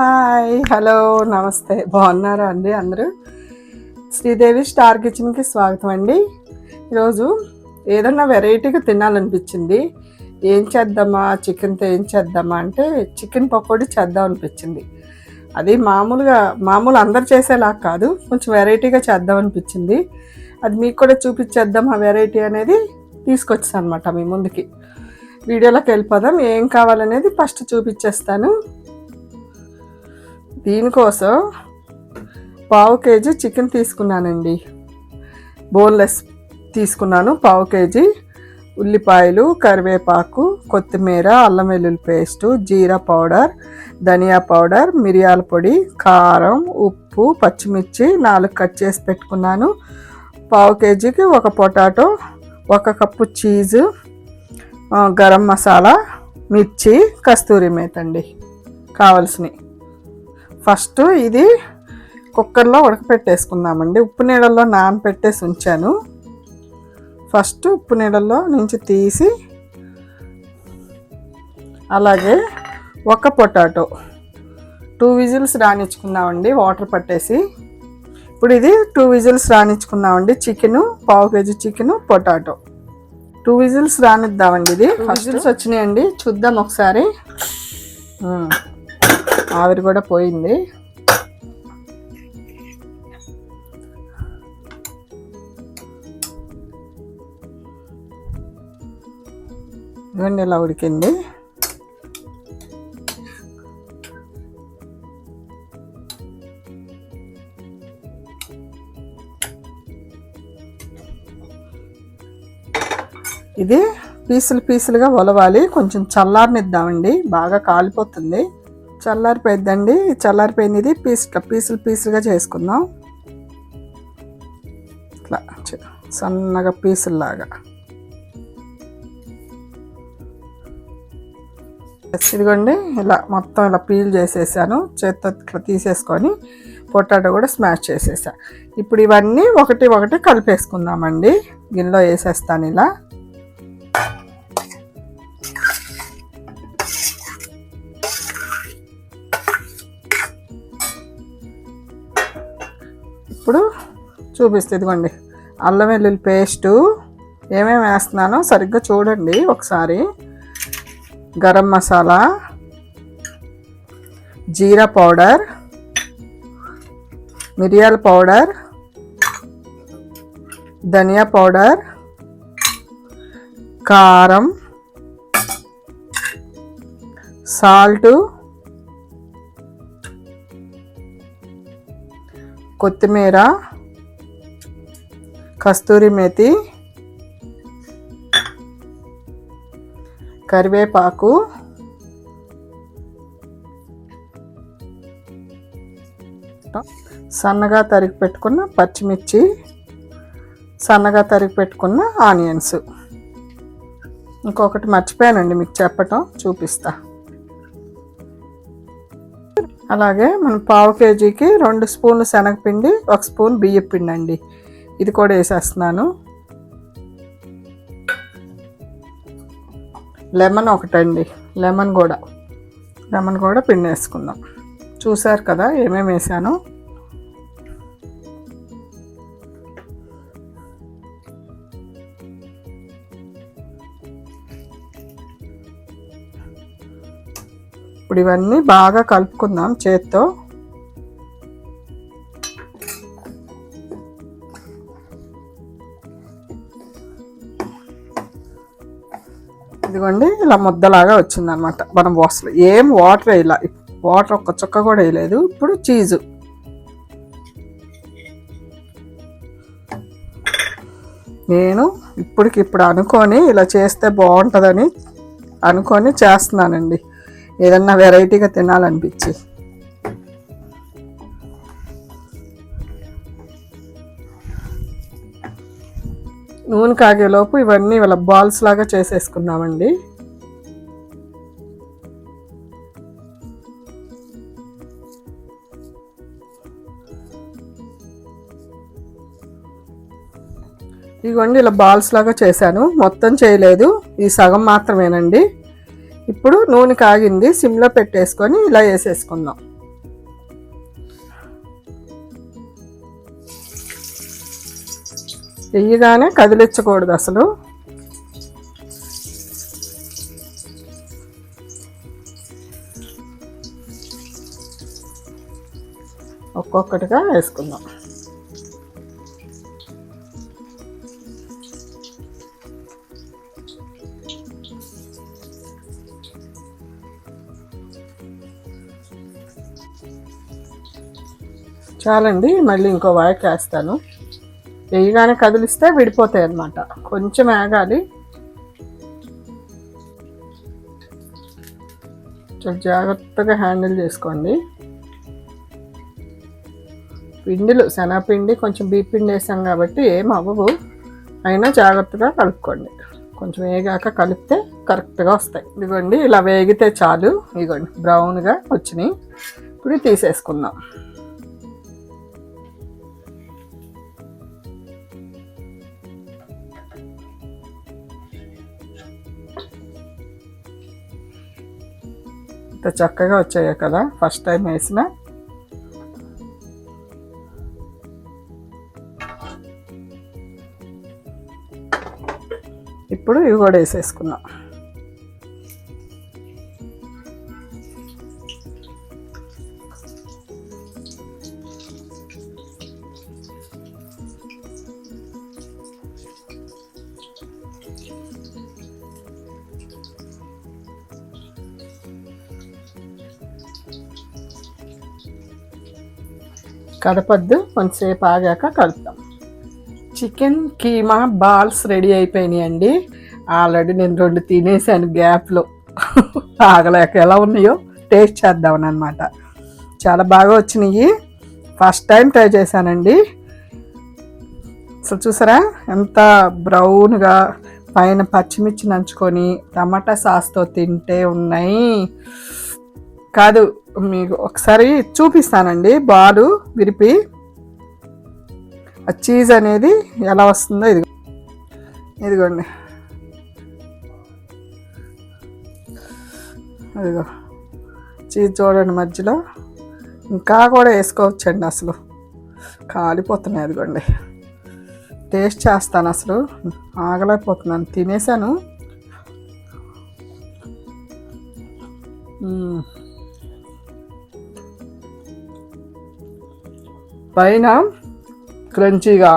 Hi hello నమస్తే. బాగున్నారా అండి అందరూ? శ్రీదేవి స్టార్ కిచెన్కి స్వాగతం అండి. ఈరోజు ఏదన్నా వెరైటీగా తినాలనిపించింది ఏం చేద్దామా చికెన్తో ఏం చేద్దామా అంటే చికెన్ పకోడీ చేద్దాం అనిపించింది. అది మామూలుగా మామూలు అందరు చేసేలా కాదు కొంచెం వెరైటీగా చేద్దాం అనిపించింది. అది మీకు కూడా చూపించేద్దాం ఆ వెరైటీ అనేది తీసుకొచ్చాను అనమాట మీ ముందుకి. వీడియోలోకి వెళ్ళిపోదాం ఏం కావాలనేది ఫస్ట్ చూపించేస్తాను. దీనికోసం పావు కేజీ చికెన్ తీసుకున్నానండి. బోన్లెస్ తీసుకున్నాను. పావు కేజీ ఉల్లిపాయలు కరివేపాకు కొత్తిమీర అల్లం వెల్లుల్లి పేస్టు జీరా పౌడర్ ధనియా పౌడర్ మిరియాల పొడి కారం ఉప్పు పచ్చిమిర్చి నాలుగు కట్ చేసి పెట్టుకున్నాను. పావు కేజీకి ఒక పొటాటో ఒక కప్పు చీజు గరం మసాలా మిర్చి కస్తూరి మేత అండి. కావలసినవి. ఫస్ట్ ఇది కుక్కర్లో ఉడకపెట్టేసుకుందామండి. ఉప్పు నీళ్ళల్లో నానపెట్టేసి ఉంచాను. ఫస్ట్ ఉప్పు నీళ్ళల్లో నుంచి తీసి అలాగే ఒక పొటాటో టూ విజిల్స్ రానిచ్చుకుందామండి వాటర్ పట్టేసి. ఇప్పుడు ఇది టూ విజిల్స్ రానిచ్చుకుందామండి చికెను పావు KG chicken potato. Two whistles రానిద్దామండి ఇది. విజిల్స్? వచ్చినాయండి. చూద్దాం ఒకసారి. ఆవిరి కూడా పోయింది. ఇవ్వండి ఇలా ఉడికింది. ఇది పీసులు పీసులుగా ఒలవాలి. కొంచెం చల్లారనిద్దామండి. బాగా కాలిపోతుంది. చల్లారిపోయిద్దండి. చల్లారిపోయింది ఇది పీస్ పీసులు పీసులుగా చేసుకుందాం. ఇట్లా సన్నగా పీసుల్లాగా. ఇదిగోండి ఇలా మొత్తం ఇలా పీల్ చేసేసాను. చేత్తో ఇట్లా తీసేసుకొని పొటాటో కూడా స్మాష్ చేసేసా. ఇప్పుడు ఇవన్నీ ఒకటి ఒకటి కలిపేసుకుందామండి. గిన్నెలో వేసేస్తాను ఇలా. ఇప్పుడు చూపిస్తే ఇదిగోండి. అల్లం వెల్లుల్లి పేస్టు ఏమేమి వేస్తున్నానో సరిగ్గా చూడండి ఒకసారి. గరం మసాలా జీరా పౌడర్ మిరియాల పౌడర్ ధనియా పౌడర్ కారం సాల్టు కొత్తిమీర కస్తూరి మేతి కరివేపాకు సన్నగా తరిగి పెట్టుకున్న పచ్చిమిర్చి సన్నగా తరిగి పెట్టుకున్న ఆనియన్స్. ఇంకొకటి మర్చిపోయానండి మీకు చెప్పటం చూపిస్తాను అలాగే మనం పావు కేజీకి రెండు స్పూన్లు శనగపిండి ఒక స్పూన్ బియ్యం పిండి అండి ఇది కూడా వేసేస్తున్నాను. లెమన్ ఒకటండి. లెమన్ కూడా. లెమన్ కూడా పిండి వేసుకుందాం చూసారు కదా ఏమేమి వేసాను? ఇప్పుడు ఇవన్నీ బాగా కలుపుకుందాం చేత్తో. ఇదిగోండి ఇలా ముద్దలాగా వచ్చిందనమాట మనం అసలు ఏం వాటర్ వేయలా వాటర్ ఒక్క చుక్క కూడా వేయలేదు ఇప్పుడు చీజు. నేను ఇప్పటికి ఇప్పుడు అనుకొని ఇలా చేస్తే బాగుంటుందని అనుకొని చేస్తున్నానండి. ఏదన్నా వెరైటీగా తినాలనిపించి. నూనె కాగేలోపు ఇవన్నీ ఇలా బాల్స్ లాగా చేసేసుకున్నామండి. ఇదిగోండి ఇలా బాల్స్ లాగా చేశాను. మొత్తం చేయలేదు. ఈ సగం మాత్రమేనండి. ఇప్పుడు నూనె కాగింది సిమ్లో పెట్టేసుకొని ఇలా వేసేసుకుందాం. వెయ్యగానే కదిలించకూడదు అసలు. ఒక్కొక్కటిగా వేసుకుందాం. చాలండి మళ్ళీ ఇంకో వాయికి వేస్తాను వేయగానే కదిలిస్తే విడిపోతాయి అన్నమాట. కొంచెం ఆగాలి. చాలా జాగ్రత్తగా హ్యాండిల్ చేసుకోండి. పిండిలు శనగపిండి కొంచెం బీపిండి వేసాం కాబట్టి ఏం అవ్వవు. అయినా జాగ్రత్తగా కలుపుకోండి. కొంచెం వేగాక కలిపితే కరెక్ట్గా వస్తాయి. ఇదిగోండి ఇలా వేగితే చాలు. ఇదిగోండి బ్రౌన్గా వచ్చినాయి. ఇప్పుడు తీసేసుకుందాం. ఇంత చక్కగా వచ్చాయో కదా ఫస్ట్ టైం వేసిన. ఇప్పుడు ఇవి కూడా వేసేసుకున్నాం. కదపద్దు కొంతసేపు ఆగాక కలుపుతాం చికెన్ కీమా బాల్స్ రెడీ అయిపోయినాయండి. ఆల్రెడీ నేను రెండు తినేసాను గ్యాప్లో. ఆగలేక ఎలా ఉన్నాయో టేస్ట్ చేద్దామని అనమాట చాలా బాగా వచ్చినాయి. ఫస్ట్ టైం ట్రై చేశానండి. అసలు చూసారా? ఎంత బ్రౌన్గా పైన పచ్చిమిర్చి నంచుకొని టమాటా సాస్తో తింటే ఉన్నాయి. కాదు మీకు ఒకసారి చూపిస్తానండి. బాలు విరిపి. ఆ చీజ్ అనేది ఎలా వస్తుందో ఇది. ఇదిగోండి. ఇదిగో. చీజ్ చూడండి మధ్యలో. ఇంకా కూడా వేసుకోవచ్చండి అసలు. కాలిపోతున్నాయి అదిగోండి. టేస్ట్ చేస్తాను అసలు. ఆగలేకపోతున్నాను. తినేసాను. పైన క్రంచీగా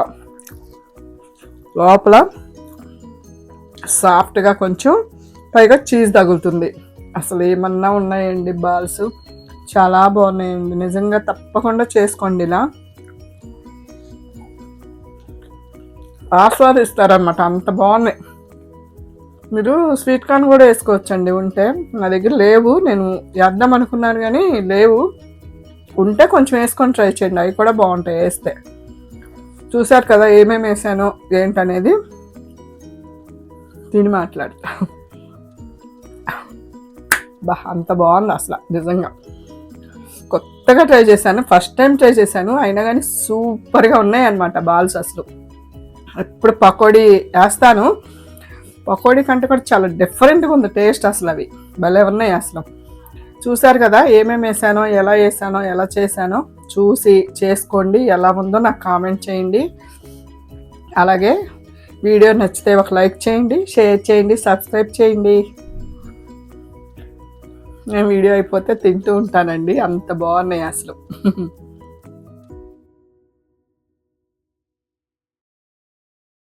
లోపల సాఫ్ట్గా కొంచెం పైగా చీజ్ తగులుతుంది. అసలు ఏమన్నా ఉన్నాయండి బాల్స్? చాలా బాగున్నాయండి. నిజంగా తప్పకుండా చేసుకోండి ఇలా. ఆస్వాదిస్తారనమాట అంత బాగున్నాయి. మీరు స్వీట్ కార్న్ కూడా వేసుకోవచ్చండి. ఉంటే నా దగ్గర లేవు. నేను వేద్దాం అనుకున్నాను కానీ లేవు. ఉంటే కొంచెం వేసుకొని ట్రై చేయండి. అవి కూడా బాగుంటాయి వేస్తే. చూసారు కదా ఏమేమి వేసాను ఏంటనేది? తిని మాట్లాడతా. బా అంత బాగుంది అసలు నిజంగా. కొత్తగా ట్రై చేశాను ఫస్ట్ టైం ట్రై చేశాను అయినా కానీ సూపర్గా ఉన్నాయి అనమాట బాల్స్ అసలు. ఇప్పుడు పకోడీ వేస్తాను. పకోడీ కంటే కూడా చాలా డిఫరెంట్గా ఉంది టేస్ట్ అసలు అవి. భలే ఉన్నాయి అసలు. చూశారు కదా ఏమేమి వేసానో ఎలా వేసానో ఎలా చేశానో చూసి చేసుకోండి. ఎలా ఉందో నాకు కామెంట్ చేయండి. అలాగే వీడియో నచ్చితే ఒక లైక్ చేయండి షేర్ చేయండి సబ్స్క్రైబ్ చేయండి. నేను వీడియో అయిపోతే తింటూ ఉంటానండి. అంత బాగున్నాయి అసలు.